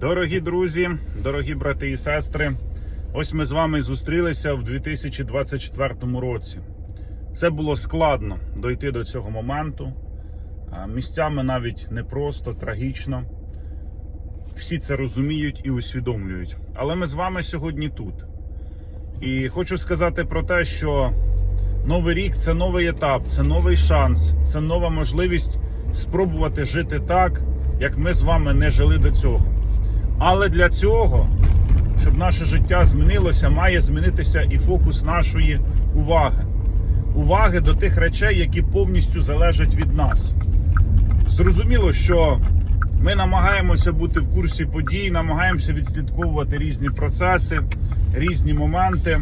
Дорогі друзі, дорогі брати і сестри, ось ми з вами зустрілися в 2024 році. Це було складно дойти до цього моменту. Місцями навіть непросто, трагічно. Всі це розуміють і усвідомлюють. Але ми з вами сьогодні тут. І хочу сказати про те, що новий рік це новий етап, це новий шанс, це нова можливість спробувати жити так, як ми з вами не жили до цього. Але для цього, щоб наше життя змінилося, має змінитися і фокус нашої уваги. Уваги до тих речей, які повністю залежать від нас. Зрозуміло, що ми намагаємося бути в курсі подій, намагаємося відслідковувати різні процеси, різні моменти,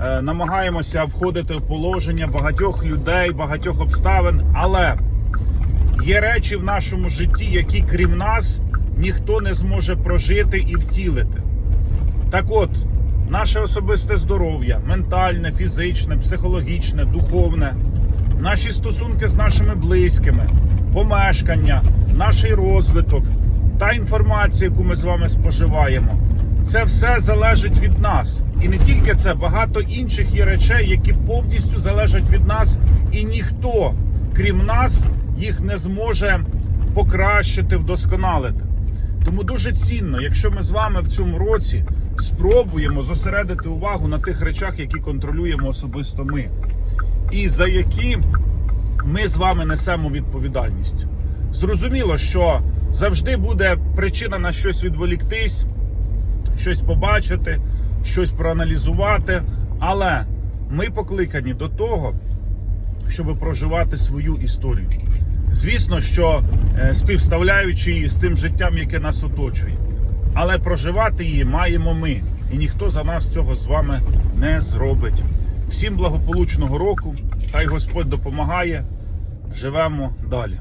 е, намагаємося входити в положення багатьох людей, багатьох обставин. Але є речі в нашому житті, які крім нас ніхто не зможе прожити і втілити. Так от, наше особисте здоров'я, ментальне, фізичне, психологічне, духовне, наші стосунки з нашими близькими, помешкання, наш розвиток, та інформація, яку ми з вами споживаємо, це все залежить від нас. І не тільки це, багато інших є речей, які повністю залежать від нас, і ніхто, крім нас, їх не зможе покращити, вдосконалити. Тому дуже цінно, якщо ми з вами в цьому році спробуємо зосередити увагу на тих речах, які контролюємо особисто ми, і за які ми з вами несемо відповідальність. Зрозуміло, що завжди буде причина на щось відволіктись, щось побачити, щось проаналізувати, але ми покликані до того, щоб проживати свою історію. Звісно, що е, співставляючи її з тим життям, яке нас оточує. Але проживати її маємо ми, і ніхто за нас цього з вами не зробить. Всім благополучного року, хай Господь допомагає. Живемо далі.